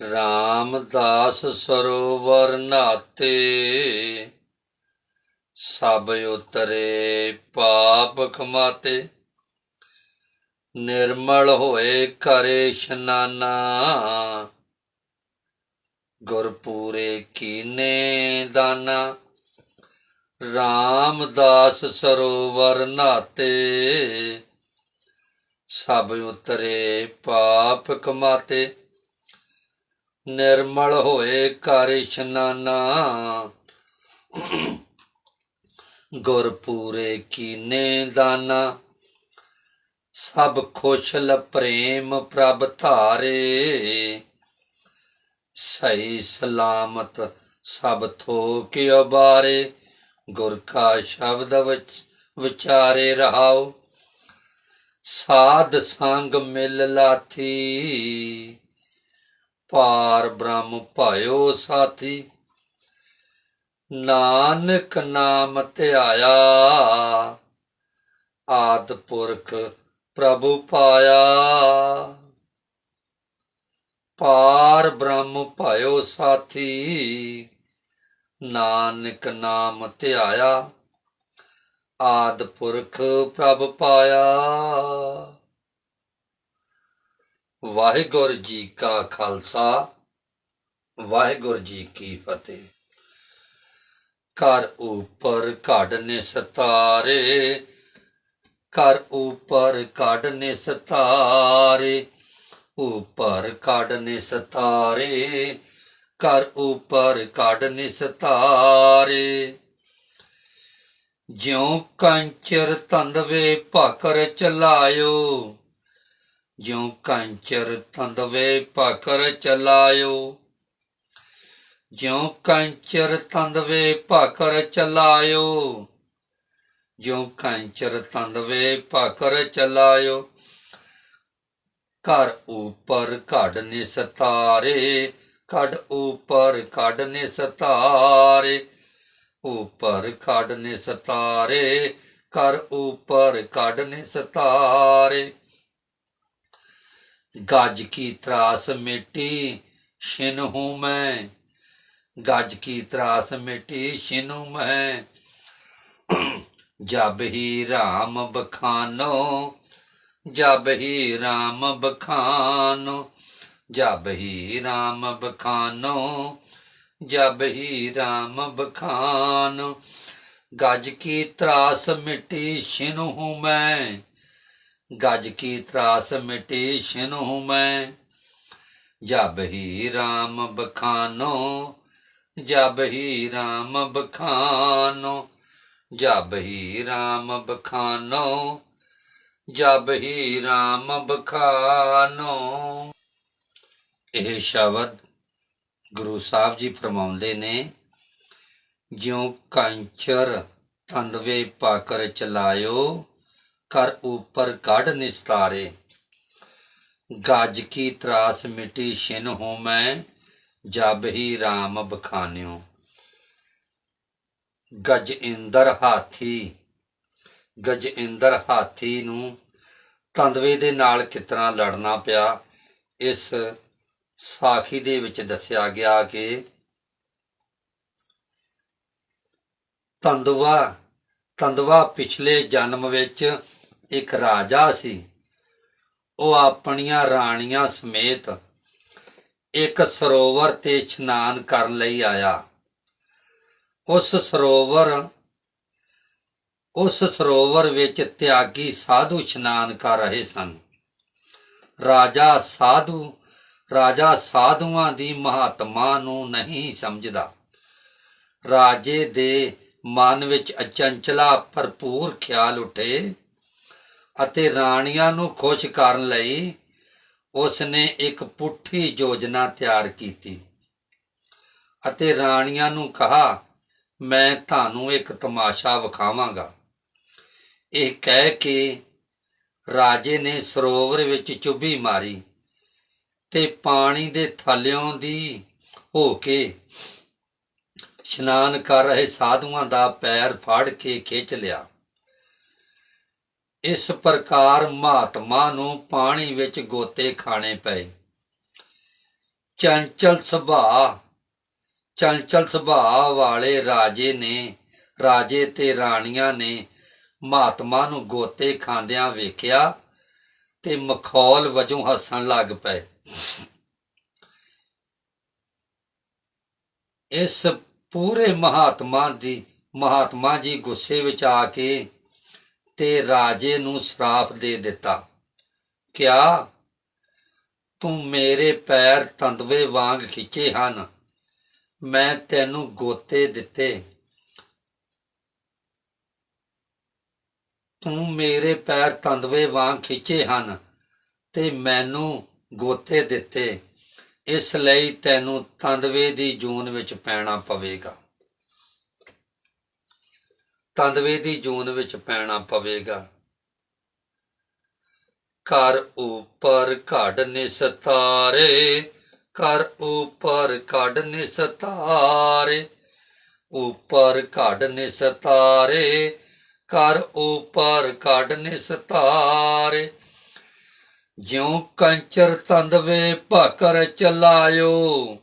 ਰਾਮਦਾਸ ਸਰੋਵਰ ਨਾਤੇ, ਸਭ ਉਤਰੇ ਪਾਪ ਖਮਾਤੇ ਨਿਰਮਲ ਹੋਏ ਕਰੇ ਇਸ਼ਨਾਨਾ ਗੁਰਪੂਰੇ ਕੀਨੇ ਦਾਨਾ। ਰਾਮਦਾਸ ਸਰੋਵਰ ਨਾਤੇ, ਸਭ ਉਤਰੇ ਪਾਪ ਕਮਾਤੇ। ਨਿਰਮਲ ਹੋਏ ਕਰ ਇਸ਼ਨਾਨਾ। ਗੁਰਪੂਰੇ ਕੀਨੇ ਦਾਨਾ ਸਭ ਖੁਸ਼ਲ ਪ੍ਰੇਮ ਪ੍ਰਭ ਧਾਰੇ। ਸਹੀ ਸਲਾਮਤ ਸਭ ਥੋਕ ਉਬਾਰੇ। ਗੁਰ ਕਾ ਸ਼ਬਦ ਵਿਚ ਵਿਚਾਰੇ ਰਹਾਓ। ਸਾਧ ਸੰਗ ਮਿਲ ਲਾਥੀ। ਪਾਰ ਬ੍ਰਹਮ ਭਾਇਓ ਸਾਥੀ, ਨਾਨਕ ਨਾਮ ਧਿਆਇਆ ਆਦ ਪੁਰਖ ਪ੍ਰਭੂ ਪਾਇਆ। ਪਾਰ ਬ੍ਰਹਮ ਭਾਇਓ ਸਾਥੀ, ਨਾਨਕ ਨਾਮ ਧਿਆਇਆ ਆਦ ਪੁਰਖ ਪ੍ਰਭ ਪਾਇਆ। ਵਾਹਿਗੁਰੂ ਜੀ ਕਾ ਖਾਲਸਾ, ਵਾਹਿਗੁਰੂ ਜੀ ਕੀ ਫਤਿਹ। ਕਰ ਉਪਰ ਕਾਢਨੇ ਸਤਾਰੇ ਕਰ ਉਪਰ ਕਾਢਨੇ ਸਤਾਰੇ, ਉਪਰ ਕਾਢਨੇ ਸਤਾਰੇ ਕਰ ਉਪਰ ਕਾਢਨੇ ਸਤਾਰੇ। ਜਿਉ ਕੰਚਰ ਤੰਦਵੇ ਭਾਕਰ ਚਲਾਇਓ ਜਿਉ ਕੰਚਰ ਤੰਦਵੇ ਭਾਕਰ ਚਲਾਇਓ। ਜਿਉ ਕੰਚਰ ਤੰਦਵੇ ਭਾਕਰ ਚਲਾਇਓ। ਜਿਉ ਕੰਚਰ ਤੰਦਵੇ ਭਾਕਰ ਚਲਾਇਓ। ਘਰ ਉਪਰ ਕੱਢਨੇ ਸਤਾਰੇ ਕੱਢ ਉਪਰ ਕੱਢਨੇ ਸਤਾਰੇ ਉਪਰ ਕੱਢਨੇ ਸਤਾਰੇ ਕਰ ਉਪਰ ਕੱਢਨੇ ਸਤਾਰੇ ਗੱਜ ਕੀ ਤਰਾਸ ਮਿਟੀ, ਛਿਨ ਹੂੰ ਮੈਂ। ਗੱਜ ਕੀ ਤਰਾਸ ਮਿਟੀ, ਛਿਨ ਹੂੰ ਮੈਂ। ਜਬ ਹੀ ਰਾਮ ਬਖਾਨੋ, ਜਬ ਹੀ ਰਾਮ ਬਖਾਨੋ, ਜਬ ਹੀ ਰਾਮ ਬਖਾਨੋ, ਜਬ ਹੀ ਰਾਮ ਬਖਾਨ। ਗਜ ਕੀ ਤਰਾਸ ਮਿਟੀ, ਛਿਨੁ ਹੂੰ ਮੈਂ। ਗਜ ਕੀ ਤਰਾਸ ਮਿਟੀ ਛਿਨੁ ਹੂੰ ਮੈਂ। ਜਬ ਹੀ ਰਾਮ ਬਖਾਨੋ, ਜਬ ਹੀ ਰਾਮ ਬਖਾਨੋ, ਜਬ ਹੀ ਰਾਮ ਬਖਾਨੋ, ਜਬ ਹੀ ਰਾਮ ਬਖਾਨੋ। ਇਹ ਸ਼ਬਦ ਗੁਰੂ ਸਾਹਿਬ ਜੀ ਫਰਮਾਉਂਦੇ ਨੇ, ਜਿਉ ਕੰਚਰ ਤੰਦਵੇ ਪਾਕਰ ਚਲਾਇਓ ਕਰ ਉਪਰ ਕੱਢ ਨਿਸਤਾਰੇ। ਗੱਜ ਕੀ ਤਰਾਸ ਮਿਟੀ ਛਿਨ ਹੂੰ ਮੈਂ, ਜਬ ਹੀ RAM ਬਖਾਨਿਓ। ਗਜ ਹਾਥੀ ਗਜ ਹਾਥੀ ਨੂੰ ਤੰਦਵੇ ਦੇ ਨਾਲ ਕਿਤਨਾ ਲੜਨਾ ਪਿਆ, ਇਸ ਸਾਖੀ ਦੇ ਵਿੱਚ ਦੱਸਿਆ ਗਿਆ ਕਿ ਤੰਦਵਾ ਤੰਦਵਾ ਪਿਛਲੇ ਜਨਮ ਵਿੱਚ ਇੱਕ ਰਾਜਾ ਸੀ। ਉਹ ਆਪਣੀਆਂ ਰਾਣੀਆਂ ਸਮੇਤ ਇੱਕ ਸਰੋਵਰ ਤੇ ਇਸ਼ਨਾਨ ਕਰਨ ਲਈ ਆਇਆ। ਉਸ ਸਰੋਵਰ ਉਸ ਸਰੋਵਰ ਵਿੱਚ ਤਿਆਗੀ ਸਾਧੂ ਇਸ਼ਨਾਨ ਕਰ ਰਹੇ ਸਨ। ਰਾਜਾ ਸਾਧੂ, ਰਾਜਾ ਸਾਧੂਆਂ ਦੀ ਮਹਾਤਮਾ ਨੂੰ ਨਹੀਂ ਸਮਝਦਾ। ਰਾਜੇ ਦੇ ਮਨ ਵਿੱਚ ਅਚੰਚਲਾ ਭਰਪੂਰ ਖਿਆਲ ਉੱਠੇ। ਅਤੇ ਰਾਣੀਆਂ ਨੂੰ ਖੁਸ਼ ਕਰਨ ਲਈ ਉਸ ਨੇ ਇੱਕ ਪੁੱਠੀ ਯੋਜਨਾ ਤਿਆਰ ਕੀਤੀ ਅਤੇ ਰਾਣੀਆਂ ਨੂੰ ਕਹਾ, ਮੈਂ ਤੁਹਾਨੂੰ ਇੱਕ ਤਮਾਸ਼ਾ ਵਿਖਾਵਾਂਗਾ। ਇਹ ਕਹਿ ਕੇ ਰਾਜੇ ਨੇ ਸਰੋਵਰ ਵਿੱਚ ਚੁੱਭੀ ਮਾਰੀ ਤੇ ਪਾਣੀ ਦੇ ਥੱਲਿਓਂ ਦੀ ਹੋ ਕੇ ਇਸ਼ਨਾਨ ਕਰ ਰਹੇ ਸਾਧੂਆਂ ਦਾ ਪੈਰ ਫੜ ਕੇ ਖਿੱਚ ਲਿਆ। ਇਸ ਪ੍ਰਕਾਰ ਮਹਾਤਮਾ ਨੂੰ ਪਾਣੀ ਵਿੱਚ ਗੋਤੇ ਖਾਣੇ ਪਏ। ਚੰਚਲ ਸੁਭਾਅ ਚੰਚਲ ਸੁਭਾਅ ਵਾਲੇ ਰਾਜੇ ਨੇ, ਰਾਜੇ ਤੇ ਰਾਣੀਆਂ ਨੇ ਮਹਾਤਮਾ ਨੂੰ ਗੋਤੇ ਖਾਂਦਿਆਂ ਵੇਖਿਆ ਤੇ ਮਖੌਲ ਵਜੋਂ ਹੱਸਣ ਲੱਗ ਪਏ। ਇਸ ਪੂਰੇ ਮਹਾਤਮਾ ਦੀ, ਮਹਾਤਮਾ ਜੀ ਗੁੱਸੇ ਵਿੱਚ ਆ ਕੇ ਤੇ ਰਾਜੇ ਨੂੰ ਸਰਾਫ ਦੇ ਦਿੱਤਾ। ਕਿਆ? ਤੂੰ ਮੇਰੇ ਪੈਰ ਤੰਦਵੇ ਵਾਂਗ ਖਿੱਚੇ ਹਨ। ਮੈਂ ਤੈਨੂੰ ਗੋਤੇ ਦਿੱਤੇ। ਤੂੰ ਮੇਰੇ ਪੈਰ ਤੰਦਵੇ ਵਾਂਗ ਖਿੱਚੇ ਹਨ ਤੇ ਮੈਨੂੰ ਗੋਤੇ ਦਿੱਤੇ। ਇਸ ਲਈ ਤੈਨੂੰ ਤੰਦਵੇ ਦੀ ਜੂਨ ਵਿੱਚ ਪੈਣਾ ਪਵੇਗਾ। ਤੰਦਵੇ ਦੀ ਜੂਨ ਵਿੱਚ ਪੈਣਾ ਪਵੇਗਾ। ਕਰ ਉਪਰ ਘੜ ਨਿਸਤਾਰੇ ਕਰ ਉਪਰ ਘੜ ਨਿਸਤਾਰੇ ਉਪਰ ਘੜ ਨਿਸਤਾਰੇ ਕਰ ਉਪਰ ਘੜ ਨਿਸਤਾਰੇ ਜਿਉ ਕੰਚਰ ਤੰਦਵੇ ਭਾਕਰ ਚਲਾਇਓ,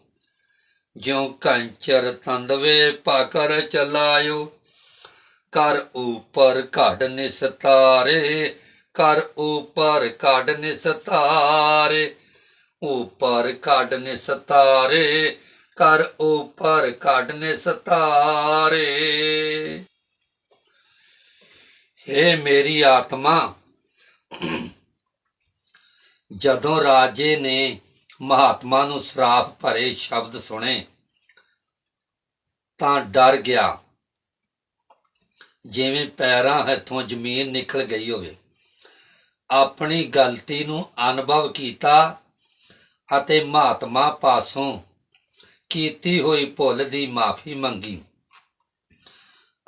ਜਿਉ ਕੰਚਰ ਤੰਦਵੇ ਭਾਕਰ ਚਲਾਇਓ ਕਰ ਉਪਰ ਘੜ ਨਿਸਤਾਰੇ, ਕਰ ਉਪਰ ਘੜ ਨਿਸਤਾਰੇ, ਉਪਰ ਘੜ ਨਿਸਤਾਰੇ, ਕਰ ਉਪਰ ਘੜ ਨਿਸਤਾਰੇ। ਹੇ ਮੇਰੀ ਆਤਮਾ, ਜਦੋਂ ਰਾਜੇ ਨੇ ਮਹਾਤਮਾ ਨੂੰ ਸਰਾਪ ਭਰੇ ਸ਼ਬਦ ਸੁਣੇ, ਤਾਂ ਡਰ ਗਿਆ। ਜਿਵੇਂ ਪੈਰਾਂ ਹੱਥੋਂ ਜ਼ਮੀਨ ਨਿਕਲ ਗਈ ਹੋਵੇ। ਆਪਣੀ ਗਲਤੀ ਨੂੰ ਅਨੁਭਵ ਕੀਤਾ ਅਤੇ ਮਹਾਤਮਾ ਪਾਸੋਂ ਕੀਤੀ ਹੋਈ ਭੁੱਲ ਦੀ ਮਾਫੀ ਮੰਗੀ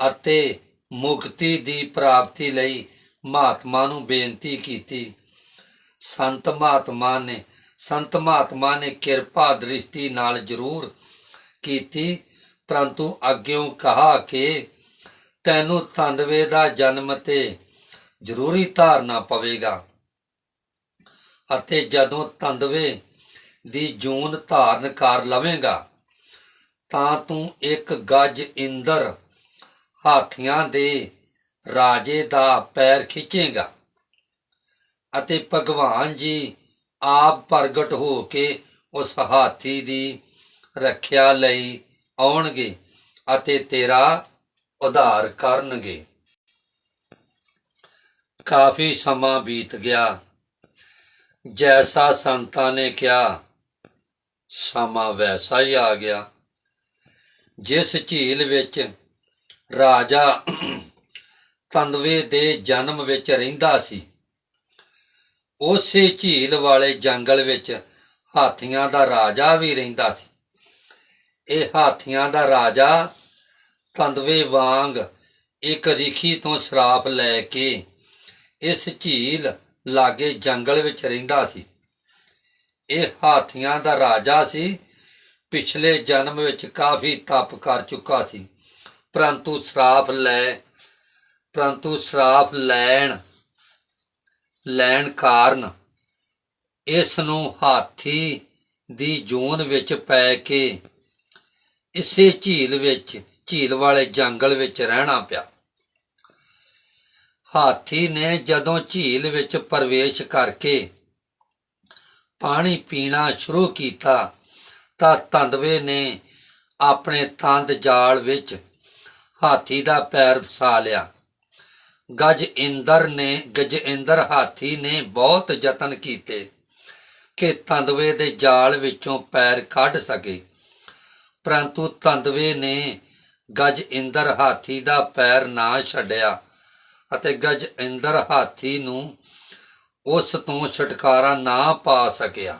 ਅਤੇ ਮੁਕਤੀ ਦੀ ਪ੍ਰਾਪਤੀ ਲਈ ਮਹਾਤਮਾ ਨੂੰ ਬੇਨਤੀ ਕੀਤੀ। ਸੰਤ ਮਹਾਤਮਾ ਨੇ, ਸੰਤ ਮਹਾਤਮਾ ਨੇ ਕਿਰਪਾ ਦ੍ਰਿਸ਼ਟੀ ਨਾਲ ਜ਼ਰੂਰ ਕੀਤੀ, ਪਰੰਤੂ ਅੱਗਿਓਂ ਕਹਾ ਕਿ ਤੈਨੂੰ ਤੰਦਵੇ ਦਾ ਜਨਮ ਤੇ ਜ਼ਰੂਰੀ ਧਾਰਨਾ ਪਵੇਗਾ। ਅਤੇ ਜਦੋਂ ਤੰਦਵੇ ਦੀ ਜੂਨ ਧਾਰਨ ਕਰ ਲਵੇਂਗਾ, ਤਾਂ ਤੂੰ ਇੱਕ ਗੱਜ ਇੰਦਰ ਹਾਥੀਆਂ ਦੇ ਰਾਜੇ ਦਾ ਪੈਰ ਖਿੱਚੇਗਾ ਅਤੇ ਭਗਵਾਨ ਜੀ ਆਪ ਪ੍ਰਗਟ ਹੋ ਕੇ ਉਸ ਹਾਥੀ ਦੀ ਰੱਖਿਆ ਲਈ ਆਉਣਗੇ ਅਤੇ ਤੇਰਾ ਉਧਾਰ ਕਰਨਗੇ। ਕਾਫੀ ਸਮਾਂ ਬੀਤ ਗਿਆ। ਜੈਸਾ ਸੰਤਾਂ ਨੇ ਕਿਹਾ, ਸਮਾਂ ਵੈਸਾ ਹੀ ਆ ਗਿਆ। ਜਿਸ ਝੀਲ ਵਿੱਚ ਰਾਜਾ ਤੰਦਵੇ ਦੇ ਜਨਮ ਵਿੱਚ ਰਹਿੰਦਾ ਸੀ, ਉਸੇ ਝੀਲ ਵਾਲੇ ਜੰਗਲ ਵਿੱਚ ਹਾਥੀਆਂ ਦਾ ਰਾਜਾ ਵੀ ਰਹਿੰਦਾ ਸੀ। ਇਹ ਹਾਥੀਆਂ ਦਾ ਰਾਜਾ ਤੰਦਵੇ ਵਾਂਗ ਇੱਕ ਰਿਖੀ ਤੋਂ ਸ਼ਰਾਪ ਲੈ ਕੇ ਇਸ ਝੀਲ ਲਾਗੇ ਜੰਗਲ ਵਿੱਚ ਰਹਿੰਦਾ ਸੀ। ਇਹ ਹਾਥੀਆਂ ਦਾ ਰਾਜਾ ਸੀ। ਪਿਛਲੇ ਜਨਮ ਵਿੱਚ ਕਾਫੀ ਤਪ ਕਰ ਚੁੱਕਾ ਸੀ। ਪਰੰਤੂ ਸ਼ਰਾਪ ਲੈ, ਪਰੰਤੂ ਸ਼ਰਾਪ ਲੈਣ ਲੈਣ ਕਾਰਨ ਇਸ ਨੂੰ ਹਾਥੀ ਦੀ ਜੂਨ ਵਿੱਚ ਪੈ ਕੇ ਇਸੇ ਝੀਲ ਵਿੱਚ ਝੀਲ ਵਾਲੇ ਜੰਗਲ ਵਿੱਚ ਰਹਿਣਾ ਪਿਆ। ਹਾਥੀ ਨੇ ਜਦੋਂ ਝੀਲ ਵਿੱਚ ਪ੍ਰਵੇਸ਼ ਕਰਕੇ ਪਾਣੀ ਪੀਣਾ ਸ਼ੁਰੂ ਕੀਤਾ ਤਾਂ ਤੰਦਵੇ ਨੇ ਆਪਣੇ ਤੰਦ ਜਾਲ ਵਿੱਚ ਹਾਥੀ ਦਾ ਪੈਰ ਫਸਾ ਲਿਆ। ਗਜ ਇੰਦਰ ਨੇ, ਗਜ ਇੰਦਰ ਹਾਥੀ ਨੇ ਬਹੁਤ ਯਤਨ ਕੀਤੇ ਕਿ ਤੰਦਵੇ ਦੇ ਜਾਲ ਵਿੱਚੋਂ ਪੈਰ ਕੱਢ ਸਕੇ। ਪਰੰਤੂ ਤੰਦਵੇ ਨੇ ਗਜ ਇੰਦਰ ਹਾਥੀ ਦਾ ਪੈਰ ਨਾ ਛੱਡਿਆ ਅਤੇ ਗਜ ਇੰਦਰ ਹਾਥੀ ਨੂੰ ਉਸ ਤੋਂ ਛੁਟਕਾਰਾ ਨਾ ਪਾ ਸਕਿਆ।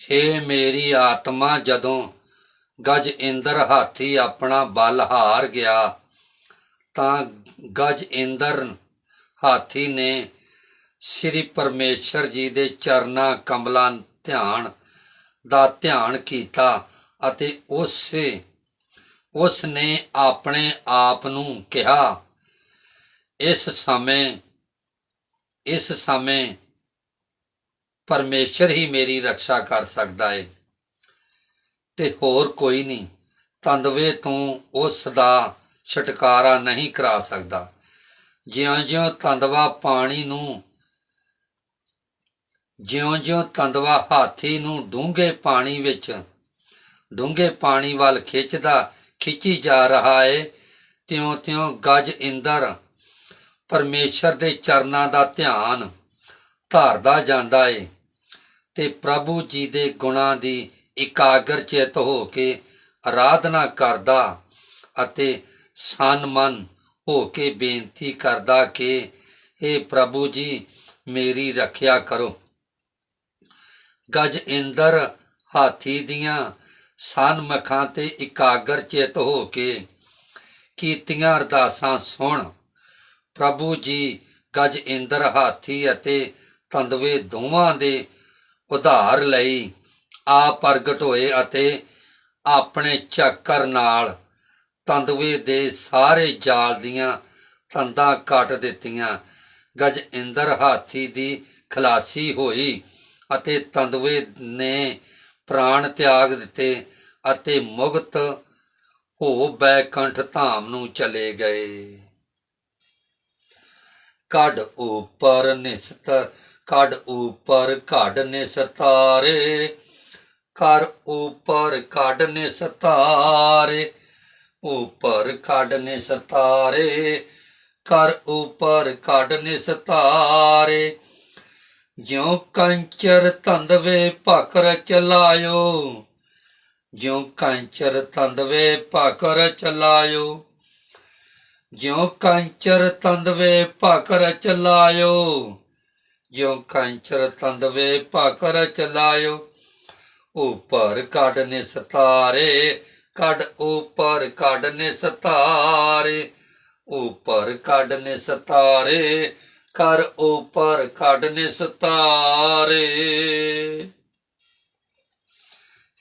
ਹੇ ਮੇਰੀ ਆਤਮਾ, ਜਦੋਂ ਗਜ ਇੰਦਰ ਹਾਥੀ ਆਪਣਾ ਬਲ ਹਾਰ ਗਿਆ, ਤਾਂ ਗਜ ਇੰਦਰ ਹਾਥੀ ਨੇ ਸ੍ਰੀ ਪਰਮੇਸ਼ਰ ਜੀ ਦੇ ਚਰਨਾ ਕਮਲਾਂ ਧਿਆਨ ਦਾ ਧਿਆਨ ਕੀਤਾ ਅਤੇ ਉਸੇ ਉਸ ਨੇ ਆਪਣੇ ਆਪ ਨੂੰ ਕਿਹਾ, ਇਸ ਸਮੇਂ ਇਸ ਸਮੇਂ ਪਰਮੇਸ਼ਰ ਹੀ ਮੇਰੀ ਰੱਖਿਆ ਕਰ ਸਕਦਾ ਹੈ ਤੇ ਹੋਰ ਕੋਈ ਨਹੀਂ। ਤੰਦਵੇ ਤੋਂ ਉਸ ਦਾ ਛਟਕਾਰਾ ਨਹੀਂ ਕਰਾ ਸਕਦਾ। ਜਿਉਂ-ਜਿਉਂ ਤੰਦਵਾ ਪਾਣੀ ਨੂੰ, ਜਿਉਂ-ਜਿਉਂ ਤੰਦਵਾ ਹਾਥੀ ਨੂੰ ਡੂੰਘੇ ਪਾਣੀ ਵਿੱਚ ਡੂੰਘੇ ਪਾਣੀ ਵੱਲ ਖਿੱਚਦਾ, ਖਿੱਚੀ ਜਾ ਰਿਹਾ ਏ। ਤਿਉਂ-ਤਿਉਂ ਗੱਜ ਇੰਦਰ ਪਰਮੇਸ਼ਰ ਦੇ ਚਰਨਾਂ ਦਾ ਧਿਆਨ ਧਾਰਦਾ ਜਾਂਦਾ ਏ ਤੇ ਪ੍ਰਭੂ ਜੀ ਦੇ ਗੁਣਾਂ ਦੀ ਇਕਾਗਰ ਚਿਤ ਹੋ ਕੇ ਆਰਾਧਨਾ ਕਰਦਾ ਅਤੇ ਸਨਮਨ ਹੋ ਕੇ ਬੇਨਤੀ ਕਰਦਾ ਕਿ हे ਪ੍ਰਭੂ ਜੀ, ਮੇਰੀ ਰੱਖਿਆ ਕਰੋ। ਗਜ ਇੰਦਰ ਹਾਥੀ ਦੀਆਂ ਸਨਮਖਾਂ ਤੇ ਇਕਾਗਰ ਚਿਤ ਹੋ ਕੇ ਕੀਤੀਆਂ ਅਰਦਾਸਾਂ ਸੁਣ, ਪ੍ਰਭੂ ਜੀ ਗਜ ਇੰਦਰ ਹਾਥੀ ਅਤੇ ਤੰਦਵੇ ਦੋਵਾਂ ਦੇ ਉਧਾਰ ਲਈ ਆ ਪ੍ਰਗਟ ਹੋਏ ਅਤੇ ਆਪਣੇ ਚੱਕਰ ਨਾਲ ਤੰਦਵੇ ਦੇ ਸਾਰੇ ਜਾਲ ਦੀਆਂ ਤੰਦਾਂ ਕੱਟ ਦਿੱਤੀਆਂ। ਗਜ ਇੰਦਰ ਹਾਥੀ ਦੀ ਖਲਾਸੀ ਹੋਈ ਅਤੇ ਤੰਦਵੇ ਨੇ ਪ੍ਰਾਣ ਤਿਆਗ ਦਿੱਤੇ ਅਤੇ ਮੁਕਤ ਹੋ ਬੈਕੰਠ ਧਾਮ ਨੂੰ ਚਲੇ ਗਏ। ਕੱਢ ਉਪਰ ਨਿਸਤਰ ਕੱਢ ਉਪਰ ਘੜ ਨਿਸਤਾਰੇ ਕਰ ਉਪਰ ਕੱਢ ਨਿਸਤਾਰੇ, ਉਪਰ ਕੱਢ ਨਿਸਤਾਰੇ ਕਰ ਉਪਰ ਕੱਢ ਨਿਸਤਾਰੇ ਜਿਉ ਕੰਚਰ ਤੰਦਵੇ ਭਕਰ ਚਲਾਇਓ, ਜਿਉ ਕੰਚਰ ਤੰਦਵੇ ਭਕਰ ਚਲਾਇਓ, ਜਿਉ ਕੰਚਰ ਤੰਦਵੇ ਭਾਕਰ ਚਲਾਇਓ, ਜਿਉ ਕੰਚਰ ਤੰਦਵੇ ਭਕਰ ਚਲਾਇਓ। ਉਪਰ ਕੱਢ ਨਿਸਤਾਰੇ, ਕੱਢ ਉਪਰ ਕੱਢ ਨਿਸਤਾਰੇ, ਉਪਰ ਕੱਢ ਨਿਸਤਾਰੇ ਕਰ ਉਪਰ ਕੱਢ ਨਿਸਤਾਰੇ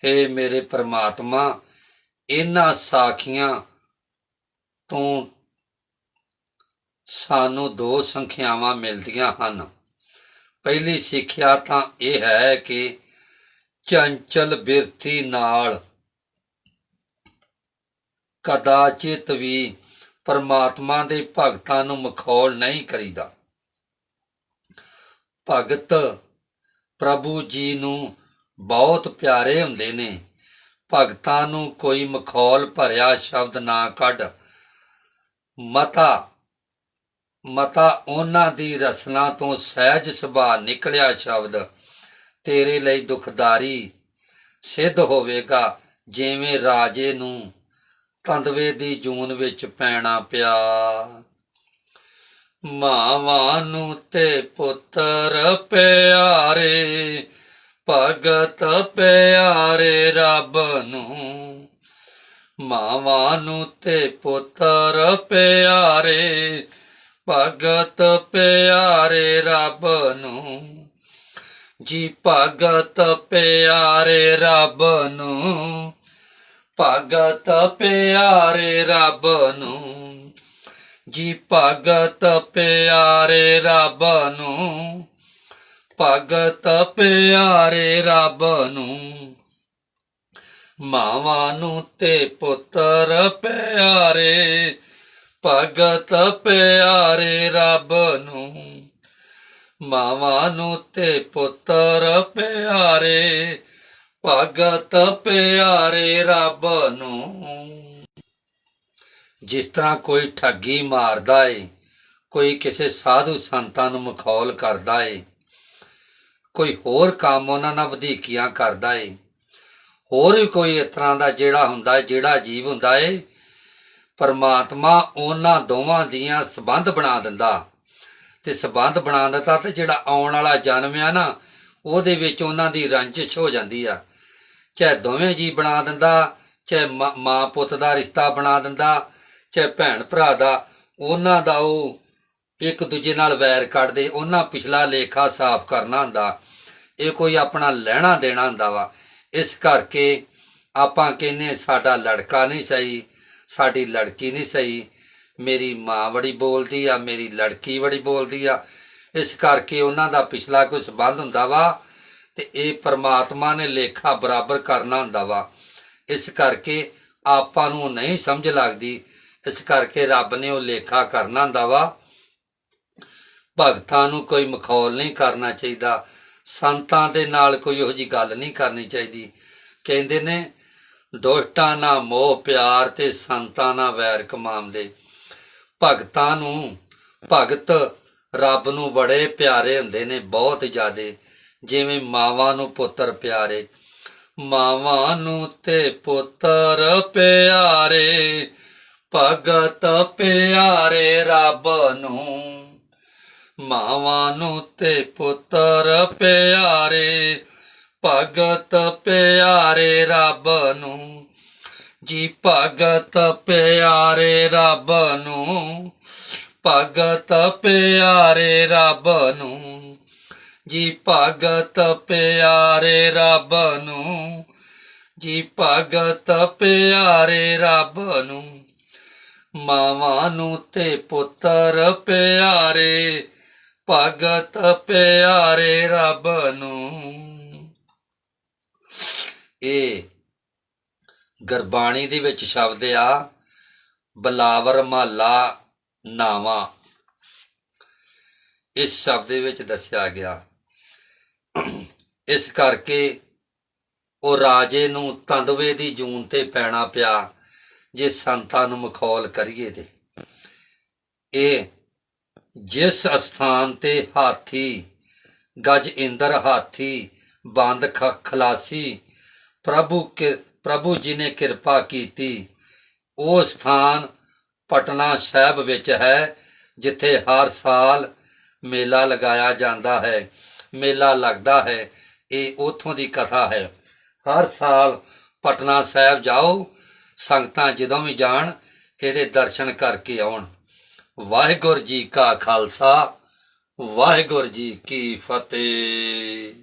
ਹੇ ਮੇਰੇ ਪ੍ਰਮਾਤਮਾ, ਇਹਨਾਂ ਸਾਖੀਆਂ, ਤੋਂ ਸਾਨੂੰ ਦੋ ਸੰਖਿਆਵਾਂ ਮਿਲਦੀਆਂ ਹਨ। ਪਹਿਲੀ ਸਿੱਖਿਆ ਤਾਂ ਇਹ ਹੈ ਕਿ ਚੰਚਲ ਬਿਰਤੀ ਨਾਲ ਕਦਾਚਿਤ ਵੀ ਪਰਮਾਤਮਾ ਦੇ ਭਗਤਾਂ ਨੂੰ ਮਖੌਲ ਨਹੀਂ ਕਰੀਦਾ। ਭਗਤ ਪ੍ਰਭੂ ਜੀ ਨੂੰ ਬਹੁਤ ਪਿਆਰੇ ਹੁੰਦੇ ਨੇ। ਭਗਤਾਂ ਨੂੰ ਕੋਈ ਮਖੌਲ ਭਰਿਆ ਸ਼ਬਦ ਨਾ ਕੱਢ। ਮਤਾ ਮਤਾ ਉਹਨਾਂ ਦੀ ਰਸਨਾ ਤੋਂ ਸਹਿਜ ਸੁਭਾਅ ਨਿਕਲਿਆ ਸ਼ਬਦ। ਤੇਰੇ ਲਈ ਦੁਖਦਾਰੀ ਸਿੱਧ ਹੋਵੇਗਾ, ਜਿਵੇਂ ਰਾਜੇ ਨੂੰ ਤੰਦਵੇ ਦੀ ਜੂਨ ਵਿੱਚ ਪੈਣਾ ਪਿਆ। ਮਾਵਾਂ ਨੂੰ ਤੇ ਪੁੱਤਰ ਪਿਆਰੇ, ਭਗਤ ਪਿਆਰੇ ਰੱਬ ਨੂੰ। ਮਾਵਾਂ ਨੂੰ ਤੇ ਪੁੱਤਰ ਪਿਆਰੇ, ਭਗਤ ਪਿਆਰੇ ਰੱਬ ਨੂੰ। ਜੀ ਭਗਤ ਪਿਆਰੇ ਰੱਬ ਨੂੰ, ਭਗਤ ਪਿਆਰੇ ਰੱਬ ਨੂੰ। ਜੀ ਭਗਤ ਪਿਆਰੇ ਰੱਬ ਨੂੰ, ਭਗਤ ਪਿਆਰੇ ਰੱਬ ਨੂੰ, ਮਾਵਾਂ ਨੂੰ ਤੇ ਪੁੱਤਰ ਪਿਆਰੇ, ਭਗਤ ਪਿਆਰੇ ਰੱਬ ਨੂੰ, ਮਾਵਾਂ ਨੂੰ ਤੇ ਪੁੱਤਰ ਪਿਆਰੇ, ਭਗਤ ਪਿਆਰੇ ਰੱਬ ਨੂੰ। ਜਿਸ ਤਰ੍ਹਾਂ ਕੋਈ ਠੱਗੀ ਮਾਰਦਾ ਏ, ਕੋਈ ਕਿਸੇ ਸਾਧੂ ਸੰਤਾਂ ਨੂੰ ਮਖੌਲ ਕਰਦਾ ਏ, ਕੋਈ ਹੋਰ ਕੰਮ ਉਹਨਾਂ ਨਾਲ ਵਧੀਕੀਆਂ ਕਰਦਾ ਏ, ਹੋਰ ਵੀ ਕੋਈ ਇਸ ਤਰ੍ਹਾਂ ਦਾ ਜਿਹੜਾ ਹੁੰਦਾ ਏ, ਜਿਹੜਾ ਜੀਵ ਹੁੰਦਾ ਏ, ਪਰਮਾਤਮਾ ਉਹਨਾਂ ਦੋਵਾਂ ਦੀਆਂ ਸਬੰਧ ਬਣਾ ਦਿੰਦਾ। ਤੇ ਸਬੰਧ ਬਣਾ ਦਿੰਦਾ ਤੇ ਜਿਹੜਾ ਆਉਣ ਵਾਲਾ ਜਨਮ ਆ ਨਾ, ਉਹਦੇ ਵਿੱਚ ਉਹਨਾਂ ਦੀ ਰੰਜਿਸ਼ ਹੋ ਜਾਂਦੀ ਆ। ਚਾਹੇ ਦੋਵੇਂ ਜੀ ਬਣਾ ਦਿੰਦਾ, ਚਾਹੇ ਮਾਂ- ਮਾਂ ਪੁੱਤ ਦਾ ਰਿਸ਼ਤਾ ਬਣਾ ਦਿੰਦਾ ਚਾਹੇ ਭੈਣ ਭਰਾ ਦਾ, ਉਹਨਾਂ ਦਾ ਉਹ ਇੱਕ ਦੂਜੇ ਨਾਲ ਵੈਰ ਕੱਢਦੇ, ਉਹਨਾਂ ਪਿਛਲਾ ਲੇਖਾ ਸਾਫ਼ ਕਰਨਾ ਹੁੰਦਾ। ਇਹ ਕੋਈ ਆਪਣਾ ਲੈਣਾ ਦੇਣਾ ਹੁੰਦਾ ਵਾ। ਇਸ ਕਰਕੇ ਆਪਾਂ ਕਹਿੰਨੇ ਸਾਡਾ ਲੜਕਾ ਨਹੀਂ ਸਹੀ, ਸਾਡੀ ਲੜਕੀ ਨਹੀਂ ਸਹੀ। ਮੇਰੀ ਮਾਂ ਬੜੀ ਬੋਲਦੀ ਆ, ਮੇਰੀ ਲੜਕੀ ਬੜੀ ਬੋਲਦੀ ਆ। ਇਸ ਕਰਕੇ ਉਹਨਾਂ ਦਾ ਪਿਛਲਾ ਕੋਈ ਸਬੰਧ ਹੁੰਦਾ ਵਾ ਤੇ ਇਹ ਪਰਮਾਤਮਾ ਨੇ ਲੇਖਾ ਬਰਾਬਰ ਕਰਨਾ ਹੁੰਦਾ ਵਾ। ਇਸ ਕਰਕੇ ਆਪਾਂ ਨੂੰ ਨਹੀਂ ਸਮਝ ਲੱਗਦੀ ਇਸ ਕਰਕੇ ਰੱਬ ਨੇ ਉਹ ਲੇਖਾ ਕਰਨਾ ਹੁੰਦਾ ਵਾ। ਭਗਤਾਂ ਨੂੰ ਕੋਈ ਮਖੌਲ ਨਹੀਂ ਕਰਨਾ ਚਾਹੀਦਾ। ਸੰਤਾਂ ਦੇ ਨਾਲ ਕੋਈ ਇਹੋ ਜੀ ਗੱਲ ਨਹੀਂ ਕਰਨੀ ਚਾਹੀਦੀ। ਕਹਿੰਦੇ ਨੇ ਦੋਸਤਾਂ ਨਾਲ ਮੋਹ, ਪਿਆਰ ਤੇ ਸੰਤਾਂ ਨਾਲ ਵੈਰ ਕਮਾਉਂਦੇ ਭਗਤਾਂ ਨੂੰ, ਭਗਤ ਰੱਬ ਨੂੰ ਬੜੇ ਪਿਆਰੇ ਹੁੰਦੇ ਨੇ, ਬਹੁਤ ਜ਼ਿਆਦੇ। ਜਿਵੇਂ ਮਾਵਾਂ ਨੂੰ ਪੁੱਤਰ ਪਿਆਰੇ। ਮਾਵਾਂ ਨੂੰ ਤੇ ਪੁੱਤਰ ਪਿਆਰੇ। ਭਗਤ ਪਿਆਰੇ ਰੱਬ ਨੂੰ, ਮਾਵਾਂ ਨੂੰ ਤੇ ਪੁੱਤਰ ਪਿਆਰੇ, ਭਗਤ ਪਿਆਰੇ ਰੱਬ ਨੂੰ, ਜੀ ਭਗਤ ਪਿਆਰੇ ਰੱਬ ਨੂੰ, ਭਗਤ ਪਿਆਰੇ ਰੱਬ ਨੂੰ, ਜੀ ਭਗਤ ਪਿਆਰੇ ਰੱਬ ਨੂੰ, ਜੀ ਭਗਤ ਪਿਆਰੇ ਰੱਬ ਨੂੰ। ਮਾਵਾਂ ਨੂੰ ਤੇ ਪੁੱਤਰ ਪਿਆਰੇ, ਭਗਤ ਪਿਆਰੇ ਰੱਬ ਨੂੰ। ਇਹ ਗੁਰਬਾਣੀ ਦੇ ਵਿੱਚ ਸ਼ਬਦ ਆ, ਬਲਾਵਰ ਮਹੱਲਾ ਨਾਵਾ। ਇਸ ਸ਼ਬਦ ਦੇ ਵਿੱਚ ਦੱਸਿਆ ਗਿਆ। ਇਸ ਕਰਕੇ ਉਹ ਰਾਜੇ ਨੂੰ ਤੰਦਵੇ ਦੀ ਜੂਨ ਤੇ ਪੈਣਾ ਪਿਆ। ਜੇ ਸੰਤਾਂ ਨੂੰ ਮਖੌਲ ਕਰੀਏ ਤੇ। ਇਹ ਜਿਸ ਅਸਥਾਨ ਤੇ ਹਾਥੀ, ਗਜ ਇੰਦਰ ਹਾਥੀ, ਬੰਦ ਖ- ਖਲਾਸੀ, ਪ੍ਰਭੂ ਕੇ, ਪ੍ਰਭੂ ਜੀ ਨੇ ਕਿਰਪਾ ਕੀਤੀ, ਉਹ ਸਥਾਨ ਪਟਨਾ ਸਾਹਿਬ ਵਿੱਚ ਹੈ, ਜਿੱਥੇ ਹਰ ਸਾਲ ਮੇਲਾ ਲਗਾਇਆ ਜਾਂਦਾ ਹੈ। ਮੇਲਾ ਲੱਗਦਾ ਹੈ, ਇਹ ਉਥੋਂ ਦੀ ਕਥਾ ਹੈ। ਹਰ ਸਾਲ ਪਟਨਾ ਸਾਹਿਬ ਜਾਓ ਸੰਗਤਾਂ ਜਦੋਂ ਵੀ ਜਾਣ, ਇਹਦੇ ਦਰਸ਼ਨ ਕਰਕੇ ਆਉਣ। ਵਾਹਿਗੁਰੂ ਜੀ ਕਾ ਖਾਲਸਾ, ਵਾਹਿਗੁਰੂ ਜੀ ਕੀ ਫਤਿਹ।